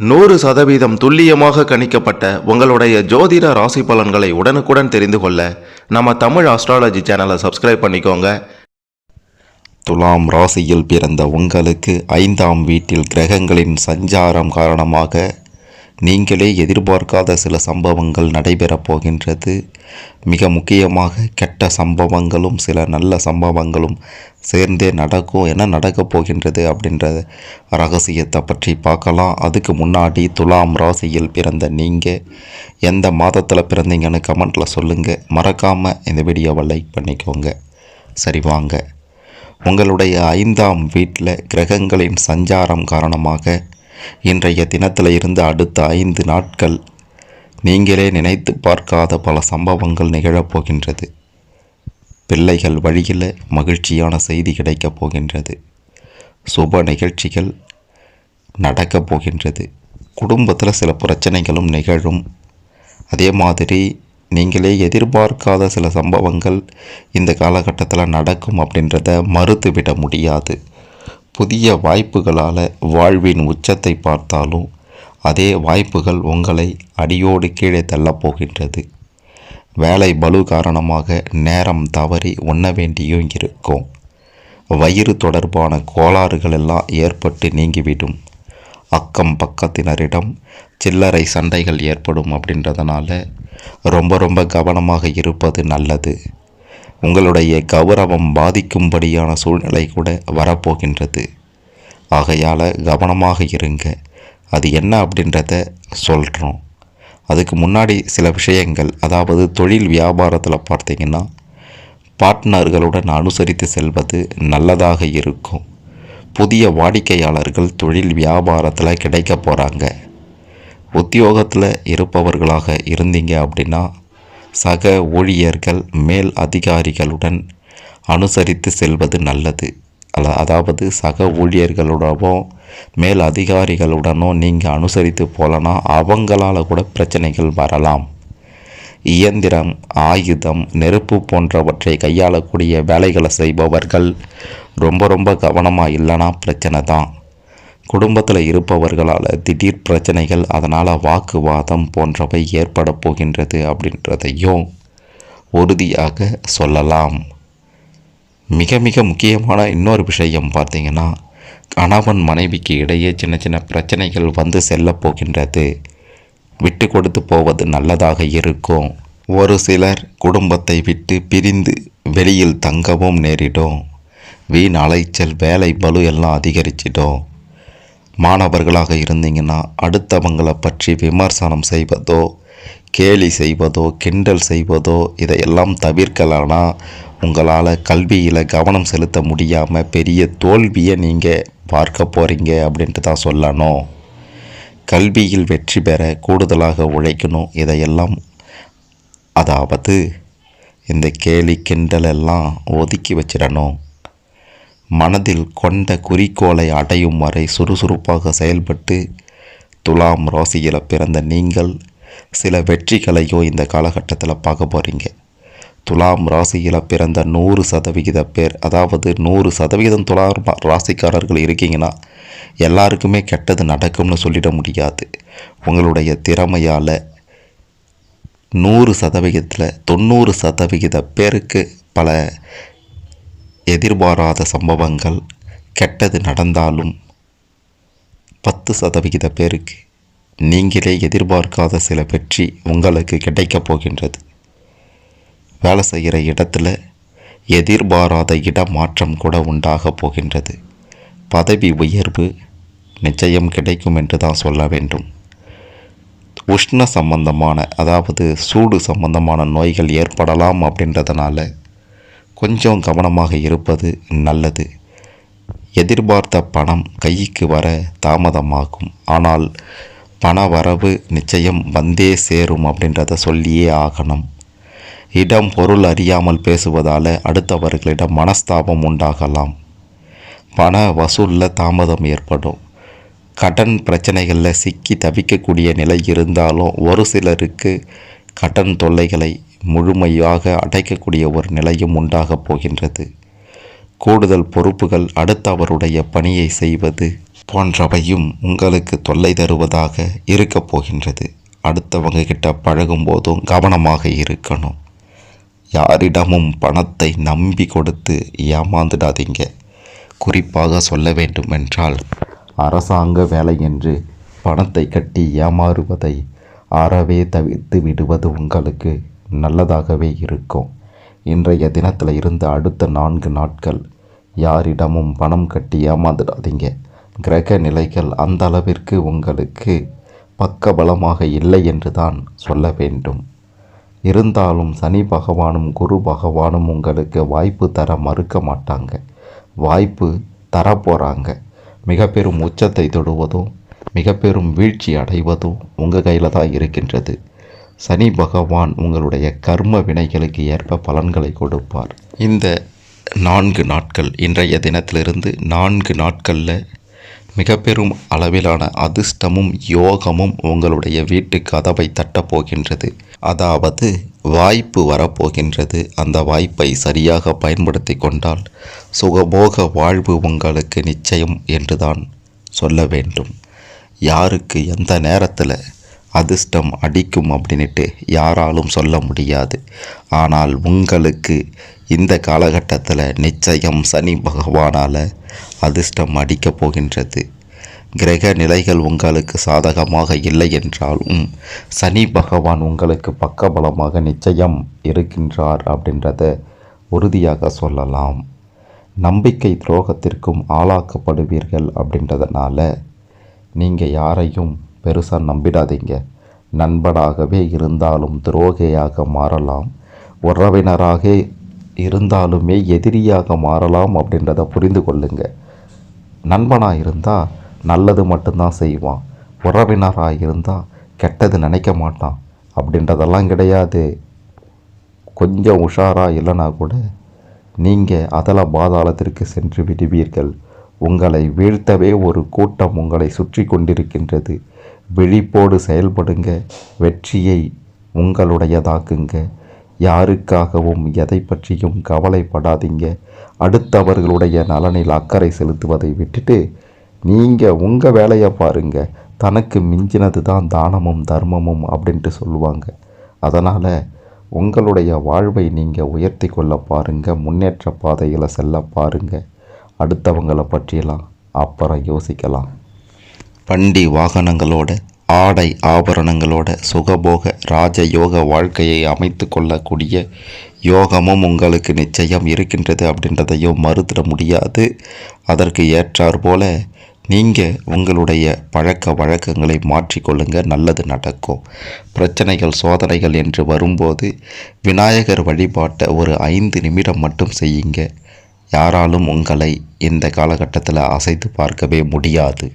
நூறு சதவீதம் துல்லியமாக கணிக்கப்பட்ட உங்களுடைய ஜோதிட ராசி பலன்களை உடனுக்குடன் தெரிந்து கொள்ள நம்ம தமிழ் ஆஸ்ட்ராலஜி சேனலை சப்ஸ்கிரைப் பண்ணிக்கோங்க. துலாம் ராசியில் பிறந்த உங்களுக்கு ஐந்தாம் வீட்டில் கிரகங்களின் சஞ்சாரம் காரணமாக நீங்களே எதிர்பார்க்காத சில சம்பவங்கள் நடைபெறப் போகின்றது. மிக முக்கியமாக கெட்ட சம்பவங்களும் சில நல்ல சம்பவங்களும் சேர்ந்தே நடக்கும் என்ன நடக்கப் போகின்றது அப்படின்ற ரகசியத்தை பற்றி பார்க்கலாம். அதுக்கு முன்னாடி துலாம் ராசியில் பிறந்த நீங்கள் எந்த மாதத்தில் பிறந்தீங்கன்னு கமெண்ட்டில் சொல்லுங்கள் மறக்காமல் இந்த வீடியோவை லைக் பண்ணிக்கோங்க. சரி வாங்க. உங்களுடைய ஐந்தாம் வீட்டில் கிரகங்களின் சஞ்சாரம் காரணமாக இன்றைய தினத்தில் இருந்து அடுத்த ஐந்து நாட்கள் நீங்களே நினைத்து பார்க்காத பல சம்பவங்கள் நிகழப்போகின்றது பிள்ளைகள் வழியில் மகிழ்ச்சியான செய்தி கிடைக்கப் போகின்றது. சுப நிகழ்ச்சிகள் நடக்கப் போகின்றது. குடும்பத்தில் சில பிரச்சனைகளும் நிகழும். அதே மாதிரி நீங்களே எதிர்பார்க்காத சில சம்பவங்கள் இந்த காலகட்டத்தில் நடக்கும் அப்படின்றத மறுத்துவிட முடியாது. புதிய வாய்ப்புகளால் வாழ்வின் உச்சத்தை பார்த்தாலும் அதே வாய்ப்புகள் உங்களை அடியோடு கீழே தள்ளப் போகின்றது. வேலை பலு காரணமாக நேரம் தவறி உண்ண வேண்டியும் இருக்கும் வயிறு தொடர்பான கோளாறுகள் எல்லாம் ஏற்பட்டு நீங்கிவிடும். அக்கம் பக்கத்தினரிடம் சில்லறை சண்டைகள் ஏற்படும் அப்படின்றதுனால ரொம்ப ரொம்ப கவனமாக இருப்பது நல்லது. உங்களுடைய கௌரவம் பாதிக்கும்படியான சூழ்நிலை கூட வரப்போகின்றது. ஆகையால் கவனமாக இருங்க. அது என்ன அப்படின்றத சொல்கிறோம் அதுக்கு முன்னாடி சில விஷயங்கள் அதாவது தொழில் வியாபாரத்தில் பார்த்தீங்கன்னா பார்ட்னர்களுடன் அனுசரித்து செல்வது நல்லதாக இருக்கும். புதிய வாடிக்கையாளர்கள் தொழில் வியாபாரத்தில் கிடைக்க போகிறாங்க உத்தியோகத்தில் இருப்பவர்களாக இருந்தீங்க அப்படின்னா சக ஊழியர்கள் மேல் அதிகாரிகளுடன் அனுசரித்து செல்வது நல்லது. அதாவது சக ஊழியர்களோடவும் மேல் அதிகாரிகளுடனோ நீங்கள் அனுசரித்து போகலன்னா அவங்களால கூட பிரச்சனைகள் வரலாம். இயந்திரம் ஆயுதம் நெருப்பு போன்றவற்றை கையாளக்கூடிய வேலைகளை செய்பவர்கள் ரொம்ப ரொம்ப கவனமாக இல்லைன்னா பிரச்சனை தான். குடும்பத்தில் இருப்பவர்களால் திடீர் பிரச்சனைகள் அதனால் வாக்குவாதம் போன்றவை ஏற்பட போகின்றது அப்படின்றதையும் உறுதியாக சொல்லலாம். மிக மிக முக்கியமான இன்னொரு விஷயம் பார்த்திங்கன்னா கணவன் மனைவிக்கு இடையே சின்ன சின்ன பிரச்சனைகள் வந்து செல்ல போகின்றது. விட்டு கொடுத்து போவது நல்லதாக இருக்கும். ஒரு சிலர் குடும்பத்தை விட்டு பிரிந்து வெளியில் தங்கவும் நேரிடும். வீண் அலைச்சல் வேலை பலு எல்லாம் அதிகரிச்சிடும். மாணவர்களாக இருந்தீங்கன்னா அடுத்தவங்களை பற்றி விமர்சனம் செய்வதோ கேலி செய்வதோ கிண்டல் செய்வதோ இதையெல்லாம் தவிர்க்கலானா உங்களால் கல்வியில் கவனம் செலுத்த முடியாமல் பெரிய தோல்வியை நீங்கள் பார்க்க போகிறீங்க அப்படின்ட்டு தான் சொல்லணும். கல்வியில் வெற்றி பெற கூடுதலாக உழைக்கணும். இதையெல்லாம் அதாவது இந்த கேலி கிண்டலெல்லாம் ஒதுக்கி வச்சிடணும். மனதில் கொண்ட குறிக்கோளை அடையும் வரை சுறுசுறுப்பாக செயல்பட்டு துலாம் ராசியில் பிறந்த நீங்கள் சில வெற்றிகளையோ இந்த காலகட்டத்தில் பார்க்க போகிறீங்க துலாம் ராசியில் பிறந்த நூறு சதவிகித பேர் அதாவது நூறு சதவிகிதம் துலாம் ராசிக்காரர்கள் இருக்கீங்கன்னா எல்லாருக்குமே கெட்டது நடக்கும்னு சொல்லிட முடியாது. உங்களுடைய திறமையால் நூறு சதவிகிதத்தில் தொண்ணூறு சதவிகித பேருக்கு பல எதிர்பாராத சம்பவங்கள் கெட்டது நடந்தாலும் பத்து சதவிகித பேருக்கு நீங்களே எதிர்பார்க்காத சில வெற்றி உங்களுக்கு கிடைக்கப் போகின்றது. வேலை செய்கிற இடத்துல எதிர்பாராத இடமாற்றம் கூட உண்டாக போகின்றது. பதவி உயர்வு நிச்சயம் கிடைக்கும் என்று தான் சொல்ல வேண்டும். உஷ்ண சம்பந்தமான அதாவது சூடு சம்பந்தமான நோய்கள் ஏற்படலாம் அப்படின்றதுனால கொஞ்சம் கவனமாக இருப்பது நல்லது. எதிர்பார்த்த பணம் கைக்கு வர தாமதமாகும். ஆனால் பண வரவு நிச்சயம் வந்தே சேரும் அப்படின்றத சொல்லியே ஆகணும். இடம் பொருள் அறியாமல் பேசுவதால் அடுத்தவர்களிடம் மனஸ்தாபம் உண்டாகலாம். பண வசூலில் தாமதம் ஏற்படும். கடன் பிரச்சனைகளில் சிக்கி தவிக்கக்கூடிய நிலை இருந்தாலும் ஒரு சிலருக்கு கடன் தொல்லைகளை முழுமையாக அடைக்கக்கூடிய ஒரு நிலையும் உண்டாகப் போகின்றது. கூடுதல் பொறுப்புகள் அடுத்தவருடைய பணியை செய்வது போன்றவையும் உங்களுக்கு தொல்லை தருவதாக இருக்கப் போகின்றது. அடுத்தவங்க கிட்ட பழகும் போதும் கவனமாக இருக்கணும். யாரிடமும் பணத்தை நம்பி கொடுத்து ஏமாந்துடாதீங்க. குறிப்பாக சொல்ல வேண்டுமென்றால் அரசாங்க வேலை என்று பணத்தை கட்டி ஏமாறுவதை அறவே தவிர்த்து விடுவது உங்களுக்கு நல்லதாகவே இருக்கும். இன்றைய தினத்தில் இருந்து அடுத்த நான்கு நாட்கள் யாரிடமும் பணம் கட்டி ஏமாந்துடாதீங்க. கிரக நிலைகள் அந்த அளவிற்கு உங்களுக்கு பக்கபலமாக இல்லை என்று தான் சொல்ல வேண்டும். இருந்தாலும் சனி பகவானும் குரு பகவானும் உங்களுக்கு வாய்ப்பு தர மறுக்க மாட்டாங்க. வாய்ப்பு தரப்போகிறாங்க மிக பெரும் உச்சத்தை தொடுவதும் மிக பெரும் வீழ்ச்சி அடைவதும் உங்கள் கையில் தான் இருக்கின்றது. சனி பகவான் உங்களுடைய கர்ம வினைகளுக்கு ஏற்ப பலன்களை கொடுப்பார். இந்த நான்கு நாட்கள் இன்றைய தினத்திலிருந்து நான்கு நாட்களில் மிக பெரும் அளவிலான அதிர்ஷ்டமும் யோகமும் உங்களுடைய வீட்டு கதவை தட்டப் போகின்றது அதாவது வாய்ப்பு வரப்போகின்றது. அந்த வாய்ப்பை சரியாக பயன்படுத்தி கொண்டால் சுகபோக வாழ்வு உங்களுக்கு நிச்சயம் என்றுதான் சொல்ல வேண்டும். யாருக்கு எந்த நேரத்தில் அதிர்ஷ்டம் அடிக்கும் அப்படின்ட்டு யாராலும் சொல்ல முடியாது. ஆனால் உங்களுக்கு இந்த காலகட்டத்தில் நிச்சயம் சனி பகவானால் அதிர்ஷ்டம் அடிக்கப் போகின்றது. கிரக நிலைகள் உங்களுக்கு சாதகமாக இல்லை என்றாலும் சனி பகவான் உங்களுக்கு பக்கபலமாக நிச்சயம் இருக்கின்றார் அப்படின்றத உறுதியாக சொல்லலாம். நம்பிக்கை துரோகத்திற்கும் ஆளாக்கப்படுவீர்கள் அப்படின்றதுனால நீங்கள் யாரையும் பெருசாக நம்பிடாதீங்க. நண்பனாகவே இருந்தாலும் துரோகியாக மாறலாம். உறவினராக இருந்தாலுமே எதிரியாக மாறலாம் அப்படின்றத புரிந்து கொள்ளுங்க. நண்பனாக இருந்தால் நல்லது மட்டும்தான் செய்வான். உறவினராக இருந்தால் கெட்டது நினைக்க மாட்டான். அப்படின்றதெல்லாம் கிடையாது. கொஞ்சம் உஷாராக இல்லைனா கூட நீங்கள் அதல பாதாளத்திற்கு சென்று விடுவீர்கள். உங்களை வீழ்த்தவே ஒரு கூட்டம் உங்களை சுற்றி கொண்டிருக்கின்றது. விழிப்போடு செயல்படுங்க. வெற்றியை உங்களுடையதாக்குங்க. யாருக்காகவும் எதை பற்றியும் கவலைப்படாதீங்க. அடுத்தவர்களுடைய நலனில் அக்கறை செலுத்துவதை விட்டுட்டு நீங்கள் உங்கள் வேலையை பாருங்க. தனக்கு மிஞ்சினது தான் தானமும் தர்மமும் அப்படின்ட்டு சொல்லுவாங்க. அதனால் உங்களுடைய வாழ்வை நீங்கள் உயர்த்தி கொள்ள பாருங்கள் முன்னேற்ற பாதையில் செல்ல பாருங்கள் அடுத்தவங்களை பற்றியெல்லாம் அப்புறம் யோசிக்கலாம். வண்டி வாகனங்களோட ஆடை ஆபரணங்களோட சுகபோக ராஜயோக வாழ்க்கையை அமைத்து கொள்ளக்கூடிய யோகமும் உங்களுக்கு நிச்சயம் இருக்கின்றது அப்படின்றதையும் மறுத்திட முடியாது. அதற்கு ஏற்றாற் போல நீங்கள் உங்களுடைய பழக்க வழக்கங்களை மாற்றிக்கொள்ளுங்க நல்லது நடக்கும். பிரச்சனைகள் சோதனைகள் என்று வரும்போது விநாயகர் வழிபாட்டை ஒரு ஐந்து நிமிடம் மட்டும் செய்யுங்க. யாராலும் உங்களை இந்த காலகட்டத்தில் அசைத்து பார்க்கவே முடியாது.